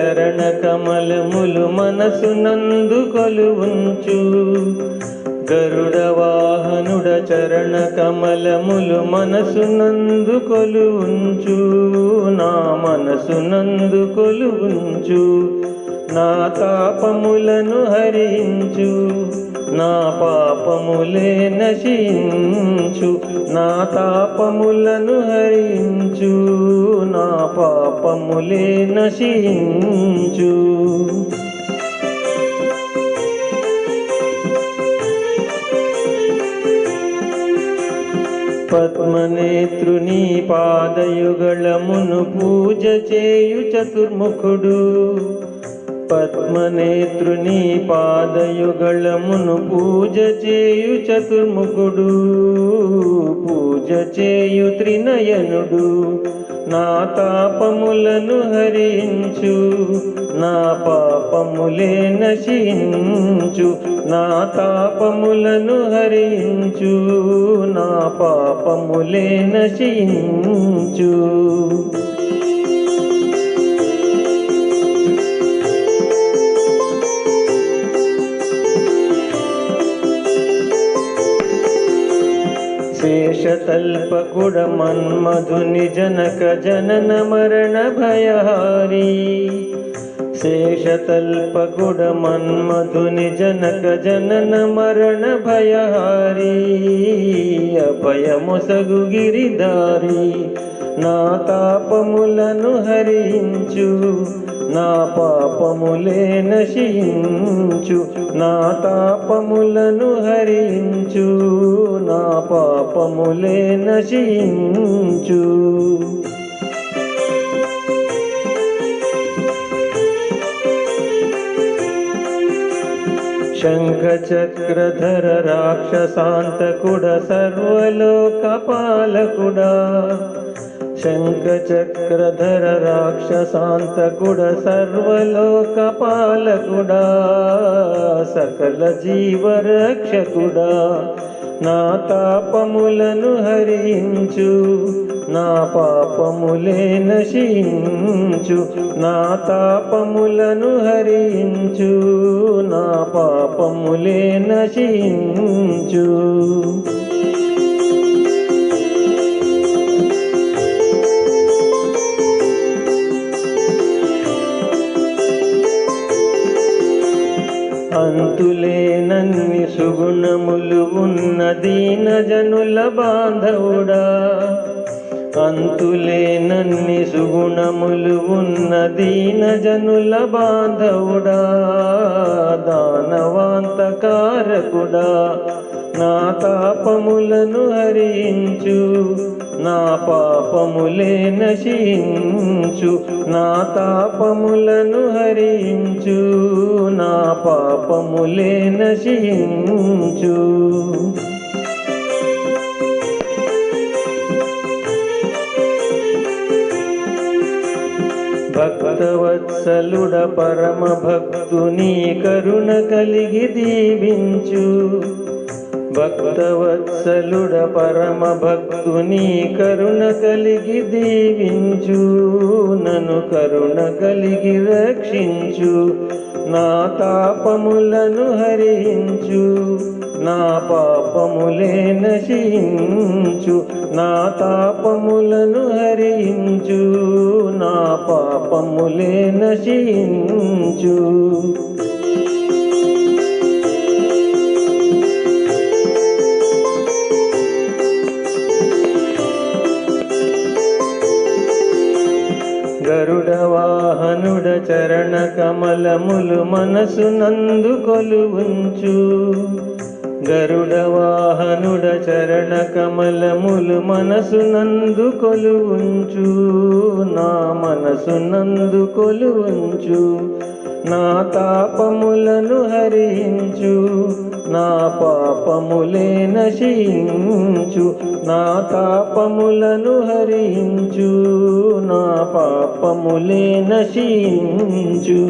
వాహనుడ చరణ కమలములు మనసునందు కొలువుంచు. గరుడ వాహనుడ చరణ కమలములు మనసునందు కొలువుంచు. నా మనసునందు కొలువుంచు. నా తాపములను హరించు. నా పాపములే నశించు నా తాపములను హరించు నా పాపములే నశించు పద్మనేత్రుని పాదయుగళమును పూజ చేయు చతుర్ముఖుడు పద్మనేత్రుని పాదయుగళమును పూజ చేయు చతుర్ముఖుడు. పూజ చేయు త్రినయనుడు. నా తాపములను హరించు. నా పాపములే నశించు. నా తాపములను హరించు. నా పాపములే నశించు. శేషతల్పకుడ మన్మధుని జనక జనన మరణ భయహారీ. శేషతల్పకుడ మన్మధుని జనక జనన మరణ భయహారీ. అభయముసగు గిరిదారి నా తాపములను హరించు నా పాపములే నశించు నా తాపములను హరించు నా పాపములే నశించు. శంఖచక్రధర రాక్షసాంతకుడ సర్వలోకపాలకుడా. శంఖచక్రధర రాక్షసాంతకుడ సర్వలోకపాలకుడా. సకల జీవరక్షకుడా. నా తాపములను హరించు నా పాపములే నశించు. నా తాపములను హరించు నా పాపములే నశించు. నన్ని సుగుణములు ఉన్న దీన జనుల బాంధవుడా. అంతులేనన్ని సుగుణములు ఉన్న దీన జనుల బాంధవుడా. దానవాంతకారకుడా నా తాపములను హరించు. నా పాపములే నశించు నా తాపములను హరించు నా పాపములే నశించు భక్తవత్సలుడ పరమ భక్తుని కరుణ కలిగి దీవించు. భక్తవత్సలుడ పరమ భక్తుని కరుణ కలిగి దీవించు నను కరుణ కలిగి రక్షించు నా తాపములను హరించు నా పాపములే నశించు నా తాపములను హరించు నా పాపములే నశించు. కమలములు మనసు నందు కొలువుంచు. గరుడ వాహనుడ చరణ కమలములు మనసు నందు కొలువుంచు. నా మనసు నందు కొలువుంచు. నా తాపములను హరించు. నా పాపములే నశించు నా తాపములను హరించు నా పాపములే నశించు.